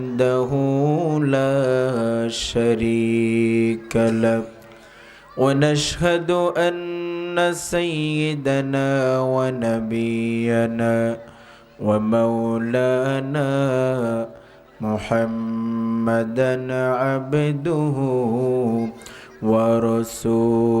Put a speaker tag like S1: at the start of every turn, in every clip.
S1: وحده لا شريك له. ونشهد أن سيدنا ونبينا ومولانا محمدا عبده ورسوله.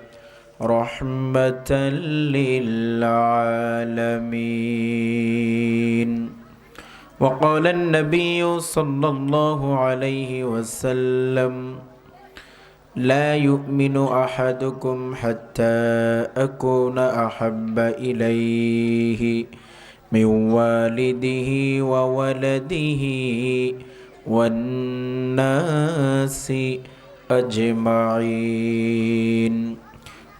S1: رحمة للعالمين. وقال النبي صلى الله عليه وسلم لا يؤمن أحدكم حتى أكون أحب إليه من والده وولده والناس أجمعين.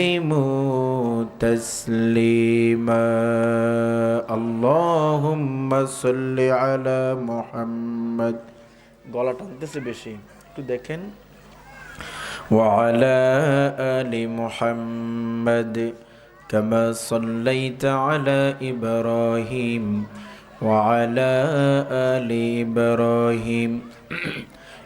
S1: وسلموا تسليما اللهم صل على محمد গলা টানতেছে বেশি একটু দেখেন وعلى آل محمد كما صليت على إبراهيم وعلى آل إبراهيم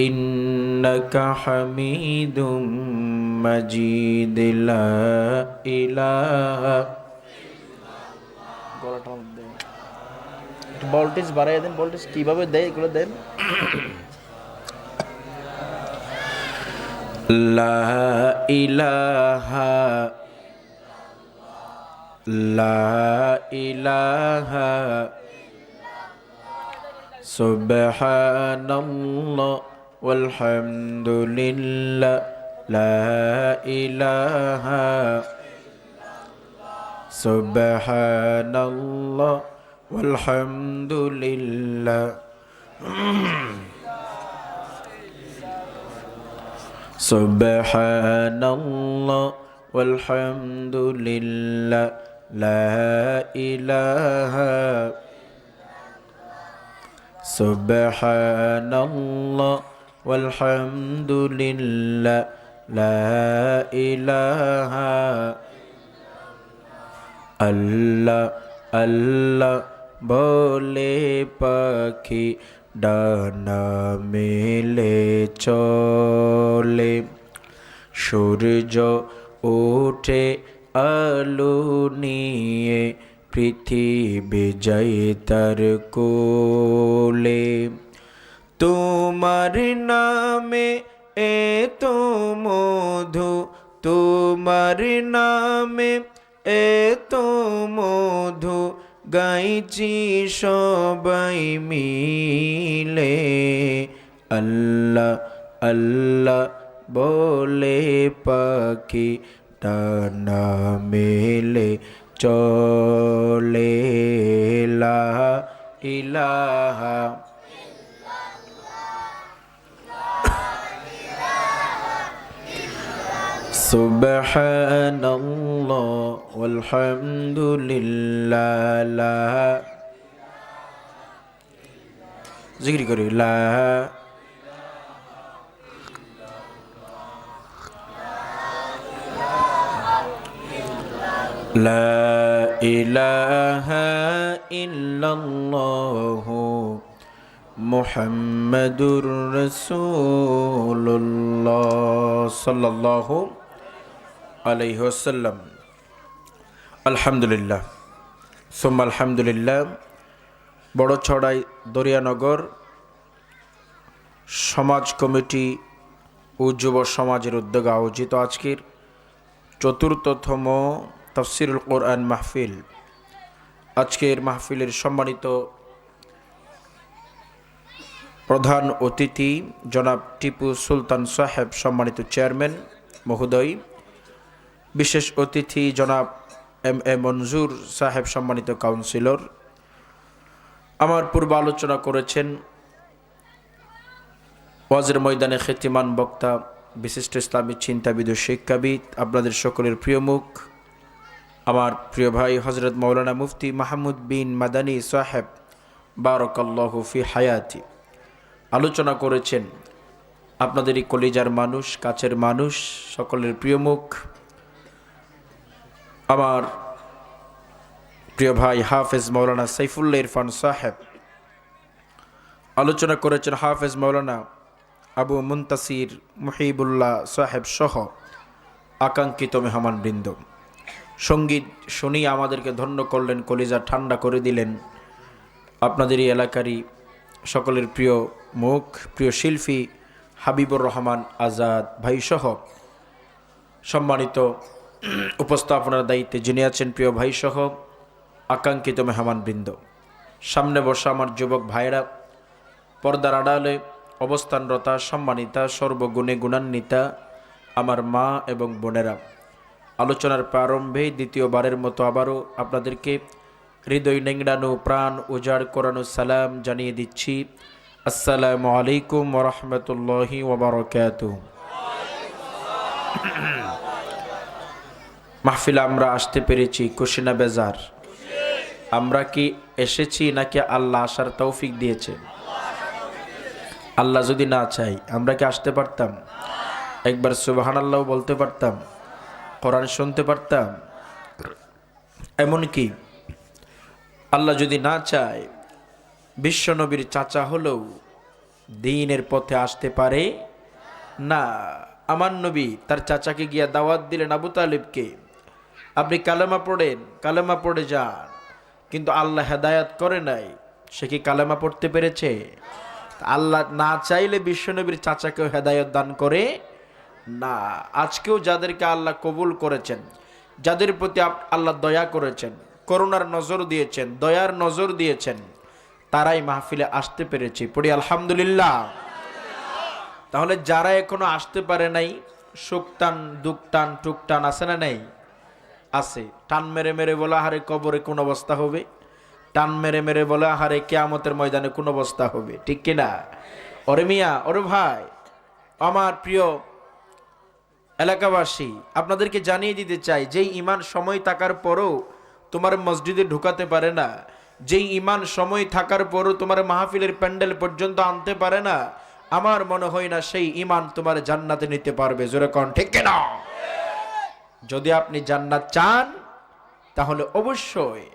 S1: إنك حميد مجيد لا إله গলাটা দেন একটু ভোল্টেজ বাড়াই দেন ভোল্টেজ কিভাবে দেয় এগুলো দেন লা ইলাহা লা ইলাহা সুবহানাল্লাহ والحمد لله لا إله. سبحان الله والحمد لله سبحان الله والحمد لله لا إله. سبحان الله والحمد لله لا إله আল্লাহ আল্লাহ বলে পাখি ডানা মেলে চলে সূর্য ওঠে আলো নিয়ে পৃথিবী যাই তার কোলে তোমার নামে এ এত মধু, তোমার নামে এ এত মধু, গাইছি সবাই মিলে। আল্লাহ আল্লাহ বলে পাখি টানা মেলে, চলে ইলাহা سبحان الله والحمد لله لا ذكر করি لا لا إله إلا الله محمد رسول الله صلى الله عليه আলাইহসাল্লাম আলহামদুলিল্লাহ। সোম আলহামদুলিল্লাহ। বড় ছড়াই দরিয়ানগর সমাজ কমিটি ও যুব সমাজের উদ্যোগে আয়োজিত আজকের চতুর্থতম তফসিরুল কোরআন মাহফিল। আজকের মাহফিলের সম্মানিত প্রধান অতিথি জনাব টিপু সুলতান সাহেব, সম্মানিত চেয়ারম্যান মহোদয়। বিশেষ অতিথি জনাব এম এ মঞ্জুর সাহেব সম্মানিত কাউন্সিলর। আমার পূর্ব আলোচনা করেছেন ওয়াজের ময়দানে খ্যাতিমান বক্তা, বিশিষ্ট ইসলামী চিন্তাবিদ ও শিক্ষাবিদ, আপনাদের সকলের প্রিয় মুখ, আমার প্রিয় ভাই হজরত মৌলানা মুফতি মাহমুদ বিন মাদানী সাহেব, বারকাল্লাহু ফি হায়াতি। আলোচনা করেছেন, আপনাদেরই কলিজার মানুষ, কাছের মানুষ, সকলের প্রিয় মুখ আমার প্রিয় ভাই হাফেজ মৌলানা সাইফুল্লাহ ইরফান সাহেব আলোচনা করেছেন হাফেজ মৌলানা আবু মুন্তাসির মুহিবুল্লাহ সাহেব সহ আকাঙ্ক্ষিত মেহমান বৃন্দ সংগীত শুনিয়ে আমাদেরকে ধন্য করলেন, কলিজা ঠান্ডা করে দিলেন। আপনাদেরই এলাকারই সকলের প্রিয় মুখ, প্রিয় শিল্পী হাবিবুর রহমান আজাদ ভাইসহ সম্মানিত উপস্থাপনার দায়িত্বে যিনি আছেন প্রিয় ভাই সহ আকাঙ্ক্ষিত মেহমানবৃন্দ। সামনে বসা আমার যুবক ভাইরা পর্দার আড়ালে অবস্থানরতা, সম্মানিতা, সর্বগুণে গুণান্বিতা আমার মা এবং বোনেরা। আলোচনার প্রারম্ভে দ্বিতীয়বারের মতো আবারও আপনাদেরকে হৃদয় নেংড়ানো, প্রাণ উজাড় করানো সালাম জানিয়ে দিচ্ছি। আসসালামু আলাইকুম ওরহমতুল্লাহি ওবরকাত মাহফিলে আমরা আসতে পেরেছি কুশিনা বেজার? আমরা কি এসেছি নাকি আল্লাহ আসার তৌফিক দিয়েছে? আল্লাহ যদি না চাই আমরা কি আসতে পারতাম? একবার সুবাহান আল্লাহ বলতে পারতাম, কোরআন শুনতে পারতাম। এমনকি আল্লাহ যদি না চায়, বিশ্বনবীর চাচা হলেও দিনের পথে আসতে পারে না। আমার নবী তার চাচাকে গিয়া দাওয়াত দিলেন আবু তালিবকে। আপনি কালেমা পড়েন, কালেমা পড়ে যান। কিন্তু আল্লাহ হেদায়াত করে নাই, সে কি কালেমা পড়তে পেরেছে? আল্লাহ না চাইলে বিশ্বনবীর চাচাকেও হেদায়ত দান করে না। আজকেও যাদেরকে আল্লাহ কবুল করেছেন, যাদের প্রতি আল্লাহ দয়া করেছেন, করুণার নজর দিয়েছেন, দয়ার নজর দিয়েছেন, তারাই মাহফিলে আসতে পেরেছে। পড়ি আলহামদুলিল্লাহ। তাহলে যারা এখনও আসতে পারে নাই সুকটান দুকটান টুকটান আছে না নেই? আছে। টান মেরে মেরে বলে, আহারে কবরে কোন অবস্থা হবে? টান মেরে মেরে বলে, আহারে কেয়ামতের ময়দানে কোন অবস্থা হবে? ঠিক কিনা ওরে মিয়া, ওরে ভাই, আমার প্রিয় এলাকাবাসী, আপনাদেরকে জানিয়ে দিতে চাই, যেই ইমান সময় থাকার পরও তোমার মসজিদে ঢুকাতে পারে না, যেই ইমান সময় থাকার পরও তোমার মাহফিলের প্যান্ডেল পর্যন্ত আনতে পারে না, আমার মনে হয় না সেই ইমান তোমার জান্নাতে নিতে পারবে। জোরে কন, ঠিক কিনা যদি আপনি জান্নাত চান, তাহলে অবশ্যই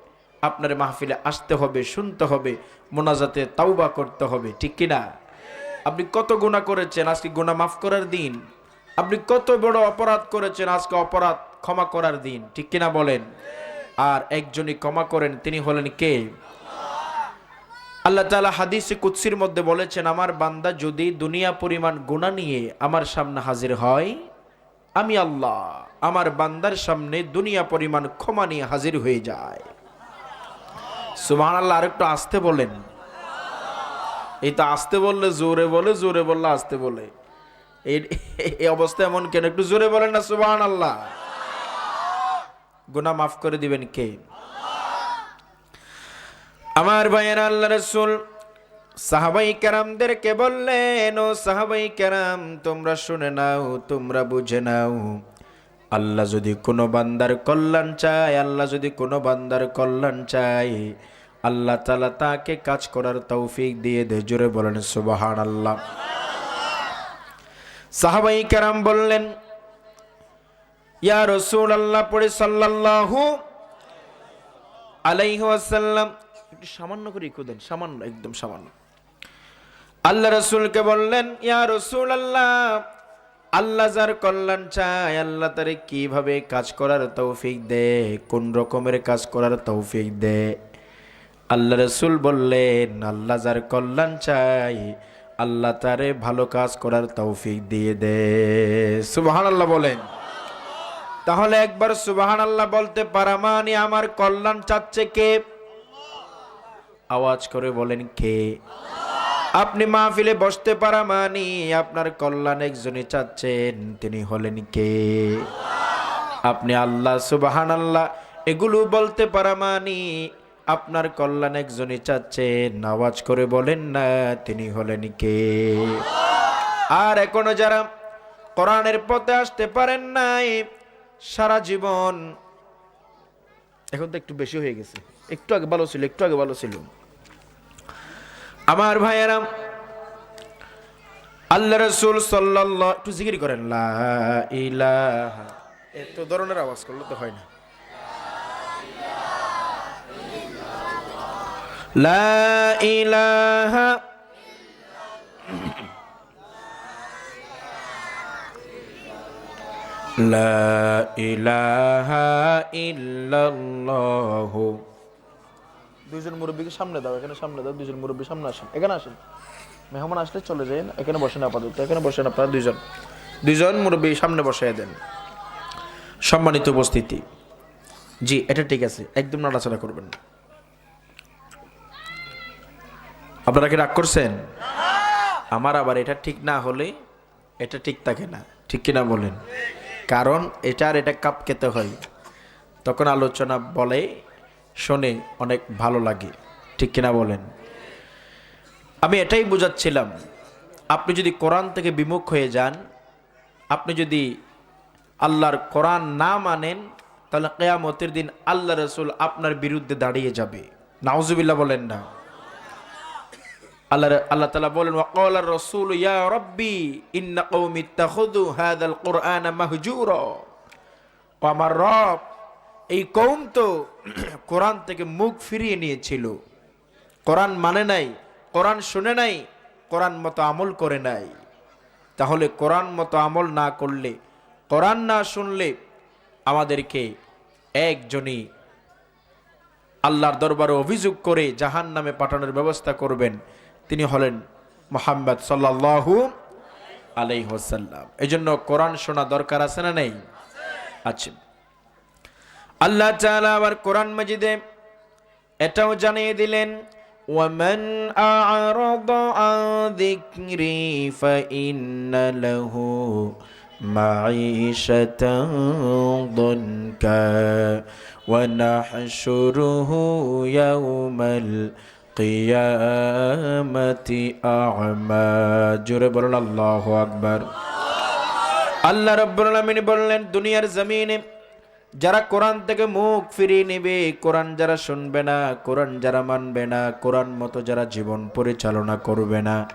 S1: আপনার মাহফিলে আসতে হবে, শুনতে হবে, মোনাজাতে তাওবা করতে হবে, ঠিক কিনা আপনি কত গুণা করেছেন, আজকে গুণা মাফ করার দিন? আপনি কত বড় অপরাধ করেছেন, আজকে অপরাধ ক্ষমা করার দিন, ঠিক কিনা বলেন? আর একজনই ক্ষমা করেন, তিনি হলেন কে? আল্লাহ তালা হাদিসে কুৎসির মধ্যে বলেছেন, আমার বান্দা যদি দুনিয়া পরিমাণ গুণা নিয়ে আমার সামনে হাজির হয় আমি আল্লাহ, আমার বান্দার সামনে দুনিয়া পরিমাণ ক্ষমা নিয়ে হাজির হয়ে যায়। সুমান আল্লাহ আরেকটু আসতে বলেন। এই তো আসতে বললে, জোরে বলে, জোরে বললে আসতে বলে। এই অবস্থা এমন কেন? একটু জোরে বলেন না সুবাহ আল্লাহ গুনা মাফ করে দিবেন কে? আমার ভাইয়ের আল্লাহ রসুল সাহাবাই কেরামদেরকে বললেন, ও সাহাবাই কেরাম তোমরা শুনে নাও, তোমরা বুঝে নাও। আল্লাহ যদি কোনো বান্দার কল্যাণ চায়, আল্লাহ যদি কোনো বান্দার কল্যাণ চায়, আল্লাহ তালা তাকে কাজ করার তৌফিক দিয়ে দে জোরে বলেন সুবাহান আল্লাহ সাহাবাই কেরাম বললেন, ইয়া রসুল আল্লাহ পড়ে সাল্লাল্লাহু আলাইহি ওয়াসাল্লাম একটু সামান্য করে ইকো দেন, সামান্য, একদম সামান্য। আল্লাহ রসুলকে বললেন, ইয়া রসুল আল্লাহ আল্লাহ যার কল্যাণ চায়, আল্লাহ তারে কীভাবে কাজ করার তৌফিক দে, কোন রকমের কাজ করার তৌফিক দে? আল্লাহ রসুল বললেন, আল্লাহ যার কল্যাণ চাই আল্লাহ তারে ভালো কাজ করার তৌফিক দিয়ে দে। সুবাহান আল্লাহ বলেন। তাহলে একবার সুবাহান আল্লাহ বলতে পারা মানে আমার কল্যাণ চাচ্ছে কে? আওয়াজ করে বলেন কে? আপনি মাহফিলে বসতে পারা মানি, আপনার কল্যাণ একজনই চাচ্ছেন, তিনি হলেন কে? আপনি আল্লাহ সুবাহান আল্লাহ এগুলো বলতে পারা মানি, আপনার কল্যাণ একজনই চাচ্ছেন, আওয়াজ করে বলেন না, তিনি হলেন কে? আর এখনও যারা কোরআনের পথে আসতে পারেন নাই, সারা জীবন, এখন তো একটু বেশি হয়ে গেছে, একটু আগে ভালো ছিল, একটু আগে ভালো ছিল। আমার ভাইয়েরাম আল্লাহ রসুল সাল্লাল্লাহ একটু জিকির করেন, লা ইলাহা। এত ধরনের আওয়াজ করলে তো হয় না। লা ইলাহা। লা ইলাহা ইল্লাল্লাহু। দুইজন মুরব্বীকে সামনে দাও, এখানে সামনে দাও, দুইজন মুরব্বী সামনে আসেন, এখানে আসেন। মেহমান আসলে চলে যান এখানে বসেন আপাতত, এখানে বসেন আপনারা দুইজন। দুইজন মুরব্বী সামনে বসাই দেন। সম্মানিত উপস্থিতি। জি, এটা ঠিক আছে, একদম নাড়াচাড়া করবেন আপনারা কি রাগ করছেন? আমার আবার এটা ঠিক না হলে এটা ঠিক থাকে না, ঠিক কিনা বলেন? কারণ এটা আর এটা কাপ খেতে হয়। তখন আলোচনা বলে শোনে অনেক ভালো লাগে। ঠিক কিনা বলেন? আমি এটাই বোঝাচ্ছিলাম, আপনি যদি কোরআন থেকে বিমুখ হয়ে যান, আপনি যদি আল্লাহর কোরআন না মানেন, তাহলে কেয়ামতের দিন আল্লাহ রসুল আপনার বিরুদ্ধে দাঁড়িয়ে যাবে। নাউজুবিল্লাহ বলেন না। আল্লাহ আল্লাহ তালা বলেন ওয়াকাল রসুল, ইয়া রব্বি, ইন্না কৌমি তাখুদু হাদাল কোরআন মাহজুর ও আমার রব এই কৌম তো কোরআন থেকে মুখ ফিরিয়ে নিয়েছিল। কোরআন মানে নাই, কোরআন শুনে নাই, কোরআন মতো আমল করে নাই। তাহলে কোরআন মতো আমল না করলে, কোরআন না শুনলে আমাদেরকে একজনই আল্লাহর দরবারে অভিযোগ করে জাহান নামে পাঠানোর ব্যবস্থা করবেন। তিনি হলেন মোহাম্মদ সাল্লাহু আলাই হোসাল্লাম এই জন্য কোরআন শোনা দরকার আছে না নেই? আছে। আল্লাহ চালা আবার কোরআন মাজিদে এটাও জানিয়ে দিলেন ومن أعرض عن ذكري فإن له معيشة ضنكا ونحشره يوم القيامة أعمى জোরে বলুন আল্লাহ আকবার আল্লাহ রব্বুল আলামিন বললেন দুনিয়ার জমিনে যারা কোরআন থেকে মুখ ফিরিয়ে নেবে, কোরআন যারা শুনবে না, কোরআন যারা মানবে না, কোরআন মতো যারা জীবন পরিচালনা করবে না,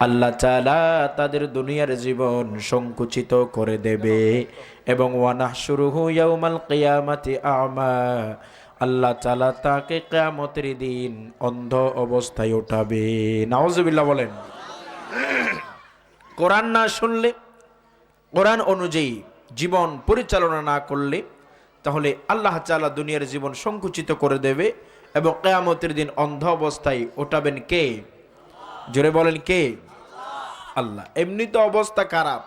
S1: আল্লাহ চালা তাদের দুনিয়ার জীবন সংকুচিত করে দেবে। এবং ওয়ানাহ শুরু ইয়াউমাল কিয়ামাতি আমা, আল্লাহ চালা তাকে কেয়ামতের দিন অন্ধ অবস্থায় উঠাবে। নাওজবিল্লাহ বলেন। কোরআন না শুনলে, কোরআন অনুযায়ী জীবন পরিচালনা না করলে তাহলে আল্লাহ চালা দুনিয়ার জীবন সংকুচিত করে দেবে এবং কেয়ামতের দিন অন্ধ অবস্থায় ওঠাবেন কে? জোরে বলেন কে? আল্লাহ। এমনি তো অবস্থা খারাপ,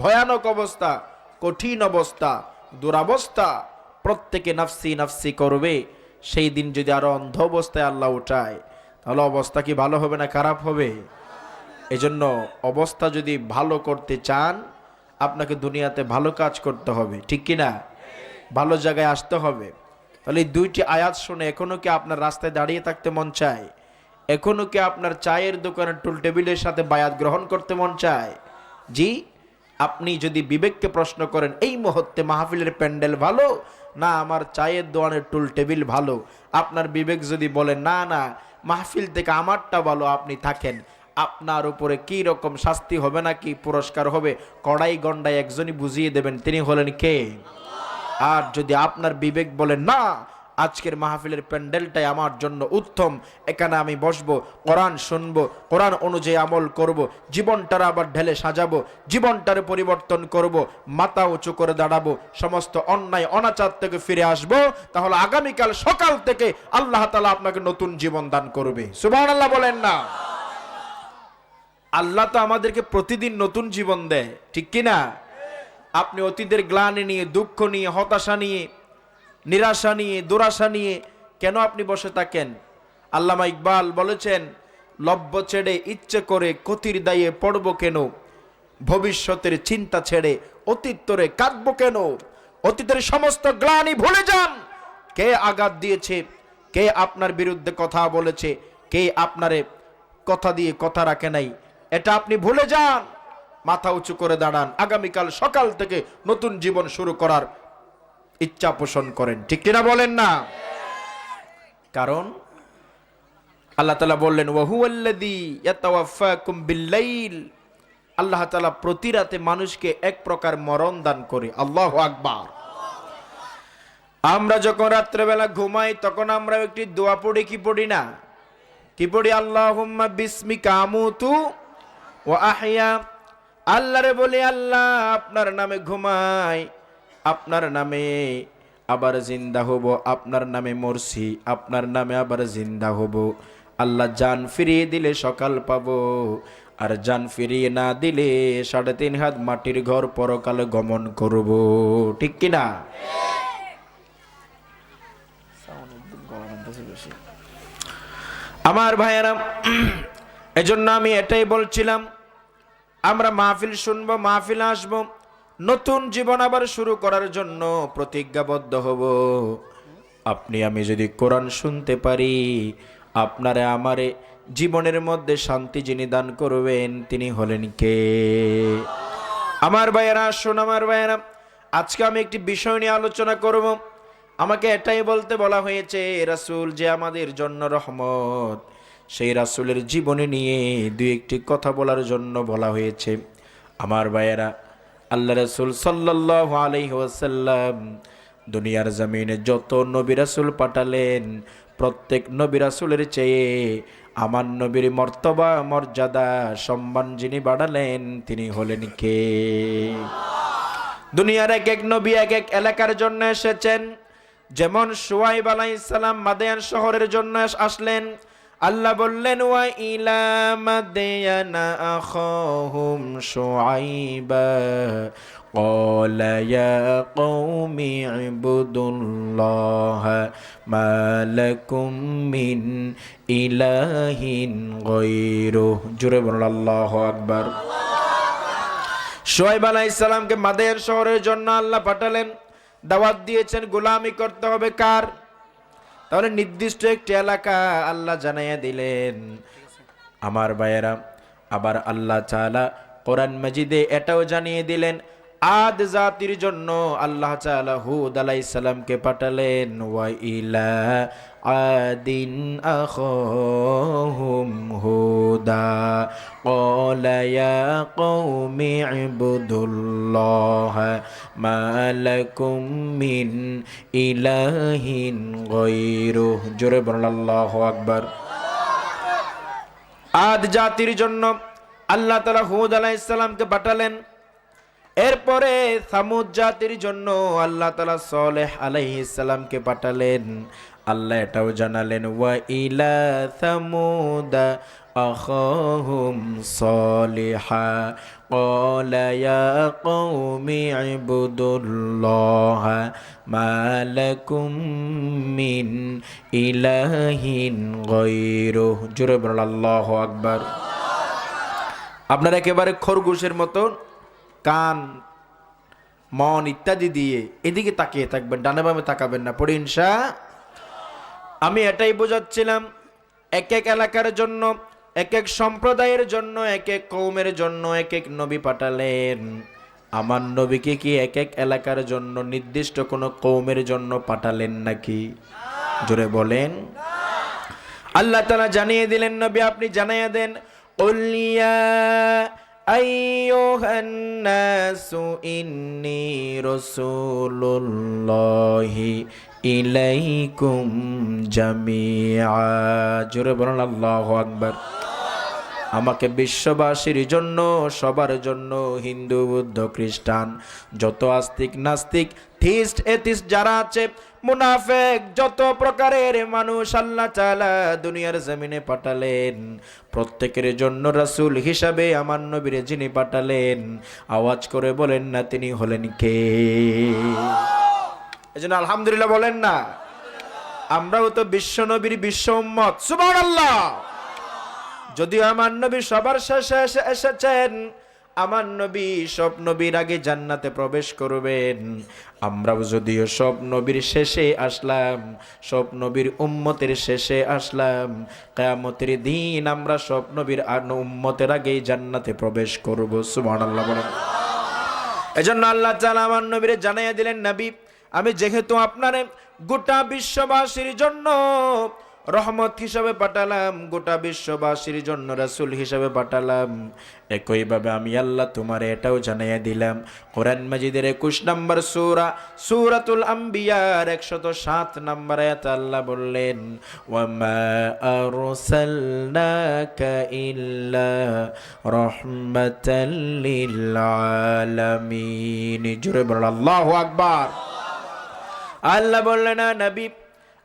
S1: ভয়ানক অবস্থা, কঠিন অবস্থা, দুরাবস্থা, প্রত্যেকে নাফসি নাফসি করবে। সেই দিন যদি আরও অন্ধ অবস্থায় আল্লাহ উঠায় তাহলে অবস্থা কি ভালো হবে না খারাপ হবে? এজন্য অবস্থা যদি ভালো করতে চান, আপনাকে দুনিয়াতে ভালো কাজ করতে হবে, ঠিক কি না ভালো জায়গায় আসতে হবে। তাহলে এই দুইটি আয়াত শুনে এখনও কি আপনার রাস্তায় দাঁড়িয়ে থাকতে মন চায়? এখনও কি আপনার চায়ের দোকানের টুল টেবিলের সাথে বায়াত গ্রহণ করতে মন চায়? জি, আপনি যদি বিবেককে প্রশ্ন করেন, এই মুহূর্তে মাহফিলের প্যান্ডেল ভালো? না, আমার চায়ের দোকানের টুল টেবিল ভালো। আপনার বিবেক যদি বলে, না না, মাহফিল থেকে আমারটা ভালো, আপনি থাকেন। আপনার উপরে কি রকম শাস্তি হবে নাকি পুরস্কার হবে, কড়াই গন্ডায় একজনই বুঝিয়ে দেবেন, তিনি হলেন কে? আর যদি আপনার বিবেক বলে, না, আজকের মাহফিলের প্যান্ডেলটাই আমার জন্য উত্তম, এখানে আমি বসবো, কোরআন শুনব, কোরআন অনুযায়ী আমল করব, জীবনটার আবার ঢেলে সাজাবো, জীবনটার পরিবর্তন করব, মাথা উঁচু করে দাঁড়াবো, সমস্ত অন্যায়, অনাচার থেকে ফিরে আসব, তাহলে আগামীকাল সকাল থেকে আল্লাহ তালা আপনাকে নতুন জীবন দান করবে। সুবাহ আল্লাহ বলেন না। আল্লাহ তো আমাদেরকে প্রতিদিন নতুন জীবন দেয়, ঠিক কি না আপনি অতীতের গ্লানি নিয়ে, দুঃখ নিয়ে, হতাশা নিয়ে, নিরাশা নিয়ে, দুরাশা নিয়ে কেন আপনি বসে থাকেন? আল্লামা ইকবাল বলেছেন লব্য ছেড়ে ইচ্ছে করে কতির দায়ে পড়ব কেন? ভবিষ্যতের চিন্তা ছেড়ে অতীত তরে কাঁদবো কেন? অতীতের সমস্ত গ্লানি ভুলে যান! কে আঘাত দিয়েছে? কে আপনার বিরুদ্ধে কথা বলেছে? কে আপনারে কথা দিয়ে কথা রাখে নাই? এটা আপনি ভুলে যান! মাথা উঁচু করে দাঁড়ান। আগামীকাল সকাল থেকে নতুন জীবন শুরু করার ইচ্ছা পোষণ করেন। ঠিক কিনা বলেন না? কারণ আল্লাহ তালা বললেন বিল্লাইল। আল্লাহ তালা প্রতি রাতে মানুষকে এক প্রকার মরণ দান করে। আল্লাহ আকবার। আমরা যখন রাত্রেবেলা ঘুমাই, তখন আমরা একটি দোয়া পড়ি, কি পড়ি না? কি পড়ি? আল্লাহ বিস্মি কামুতু ও আহিয়া। আল্লাহরে বলি, আল্লাহ, আপনার নামে ঘুমাই, আপনার নামে আবার জিন্দা হব, আপনার নামে মরছি, আপনার নামে আবার জিন্দা হব। আল্লাহ জান ফিরিয়ে দিলে সকাল পাবো, আর জান ফিরিয়ে না দিলে সাড়ে তিন হাত মাটির ঘর পরকালে গমন করব। ঠিক কিনা? আমার ভাইয়েরা, এজন্য আমি এটাই বলছিলাম আমরা মাহফিল শুনব, মাহফিল আসব। নতুন জীবন আবার শুরু করার জন্য প্রতিজ্ঞাবদ্ধ হব। আপনি, আমি যদি কোরআন শুনতে পারি, আপনারে, আমারে জীবনের মধ্যে শান্তি যিনি দান করবেন, তিনি হলেন কে? আমার ভাইয়েরা, আসুন আমার ভাইয়েরা, আজকে আমি একটি বিষয় নিয়ে আলোচনা করব। আমাকে এটাই বলতে বলা হয়েছে, রাসূল যে আমাদের জন্য রহমত। সেই রাসূলের জীবনী নিয়ে দু একটি কথা বলার জন্য বলা হয়েছে। আমার ভাইয়েরা, আল্লাহ রাসূল সাল্লাল্লাহু আলাইহি ওয়াসাল্লাম দুনিয়ার জমিনে যত নবী রাসূল পাঠালেন, প্রত্যেক নবী রাসূলের চেয়ে আমার নবীর মর্তবা, মর্যাদা, সম্মান যিনি বাড়ালেন, তিনি হলেন কে? দুনিয়ার এক এক নবী এক এক এলাকার জন্য এসেছেন। যেমন সুয়াইব আলাইসালাম মাদেয়ান শহরের জন্য আসলেন। আল্লাহ বললেন ওয়া ইলা মাদিয়ানা আখাহুম শুআইবা قال يا قوم اعبدوا الله ما لكم من إله غيره জোরে বলুন আল্লাহু আকবার সোহাইব আলাহ ইসলামকে মাদের শহরের জন্য আল্লাহ পাঠালেন দাওয়াত দিয়েছেন গোলামি করতে হবে কার তাহলে নির্দিষ্ট একটি এলাকা আল্লাহ জানাইয়া দিলেন। আমার ভাইয়েরা, আবার আল্লাহ চালা কোরআন মজিদে এটাও জানিয়ে দিলেন, আদ জাতির জন্য আল্লাহ চালা হুদ আলাইসালামকে পাঠালেন, ওয়া ইলা আদিন আখহুম হুদা قال يا قوم اعبدوا الله ما لكم من إله غيره জোরে বলুন আল্লাহু আকবার আদ জাতির জন্য আল্লাহ তালা হুদ আলাইসালামকে পাঠালেন এরপরে সামুদ জাতির জন্য আল্লাহ তালা সলেহ আলাইসালামকে পাঠালেন আল্লাহ এটাও জানালেন ওয়া ইলা সামুদা أخاهم صالحا قال يا قوم اعبدوا الله ما لكم من إله غيره جرب الله أكبر আপনার একেবারে খরগোশের মতন কান মন ইত্যাদি দিয়ে এদিকে তাকিয়ে থাকবেন ডানে বামে তাকাবেন না পড়ে ইনশা আমি এটাই বোঝাচ্ছিলাম এক এক এলাকার জন্য এক এক সম্প্রদায়ের জন্য এক এক কৌমের জন্য এক এক নবী পাঠালেন আমার নবীকে কি এক এক এলাকার জন্য নির্দিষ্ট কোনো কৌমের জন্য পাঠালেন নাকি জোরে বলেন আল্লাহ তালা জানিয়ে দিলেন নবী আপনি জানাইয়া দেন قل يا أيها الناس إني رسول الله إليكم جميعا জোরে বলুন আল্লাহু আকবার আমাকে বিশ্ববাসীর জন্য, সবার জন্য হিন্দু, বুদ্ধ, খ্রিস্টান, যত আস্তিক নাস্তিক থিস্ট এথিস্ট যারা আছে, মুনাফেক, যত প্রকারের মানুষ আল্লাহ তাআলা দুনিয়ার জমিনে পাঠালেন, প্রত্যেকের জন্য রাসূল হিসাবে আমার নবীরে যিনি পাঠালেন, আওয়াজ করে বলেন না তিনি হলেন কে? এই জন্য আলহামদুলিল্লাহ বলেন না। আমরাও তো বিশ্ব নবীর বিশ্ব উম্মত, সুবহানাল্লাহ। যদিও আমার নবী সবার শেষে এসে এসেছেন, আমার নবী সব নবীর আগে জান্নাতে প্রবেশ করবেন। আমরাও যদিও সব নবীর শেষে আসলাম, সব নবীর উম্মতের শেষে আসলাম, কেয়ামতের দিন আমরা সব নবীর উম্মতের আগেই জান্নাতে প্রবেশ করব, সুবহানাল্লাহ বলেন। এজন্য আল্লাহ তাআলা আমার নবীরে জানাইয়া দিলেন, নবী, আমি যেহেতু আপনারে গোটা বিশ্ববাসীর জন্য রহমত হিসাবে পাঠালাম, গোটা বিশ্ববাসীর জন্য রাসূল হিসাবে পাঠালাম। একইভাবে আমি আল্লাহ তোমার এটাও জানাইয়া দিলাম। কোরআন মাজিদের একুশ নম্বর সূরা, সূরাতুল আম্বিয়ার একশত সাত নম্বর আয়াত আল্লাহ বললেন আল্লাহু আকবার। আল্লাহ বললেন নবী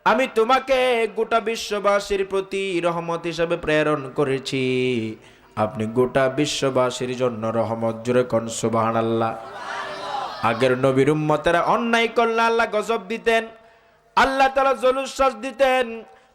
S1: আমি তোমাকে গোটা বিশ্ববাসীর প্রতি রহমত হিসাবে প্রেরণ করেছি। আপনি গোটা বিশ্ববাসীর জন্য রহমত। জুড়ে কন সুবাহান আল্লাহ আগের নবীর উম্মতেরা অন্যায় করলে আল্লাহ গজব দিতেন। আল্লাহ তালা জলুশ্বাস দিতেন।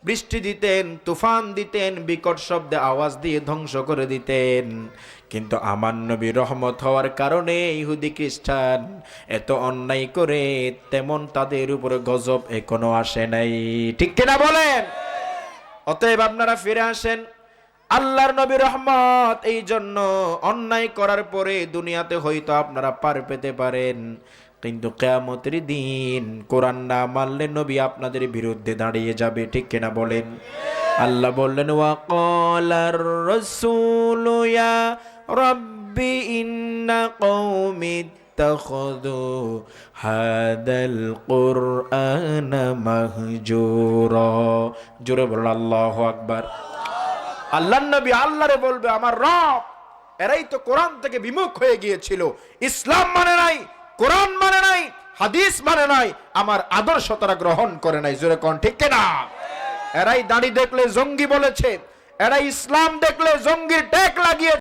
S1: বৃষ্টি দিতেন, তুফান দিতেন, বিকট শব্দে আওয়াজ দিয়ে ধ্বংস করে দিতেন। কিন্তু আমার নবী রহমত হওয়ার কারণে ইহুদি খ্রিস্টান এত অন্যায় করে তেমন তাদের উপরে গজব এখনও আসে নাই। ঠিক কিনা বলেন? অতএব আপনারা ফিরে আসেন। আল্লাহর নবী রহমত এই জন্য অন্যায় করার পরে দুনিয়াতে হয়তো আপনারা পার পেতে পারেন। কিন্তু কেয়ামতের দিন কোরআন না মানলে নবী আপনাদের বিরুদ্ধে দাঁড়িয়ে যাবে ঠিক কিনা বলেন আল্লাহ বললেন ওয়াকালার রাসূলু ইয়া রাব্বি ইন্না কওমি اتخذوا هذا القرآن مهجورا জোরে বলুন আল্লাহু আকবার আল্লাহ নবী আল্লাহরে বলবে আমার রব এরাই তো কোরআন থেকে বিমুখ হয়ে গিয়েছিল ইসলাম মানে নাই কোরআন মানে নাই, হাদিস মানে নাই, আমার আদর্শ তারা গ্রহণ করে নাই। জোরে কন ঠিক কেনা? এরাই দাড়ি দেখলে জঙ্গি বলেছে এরা ইসলাম দেখলে জঙ্গির ট্যাগ লাগিয়ে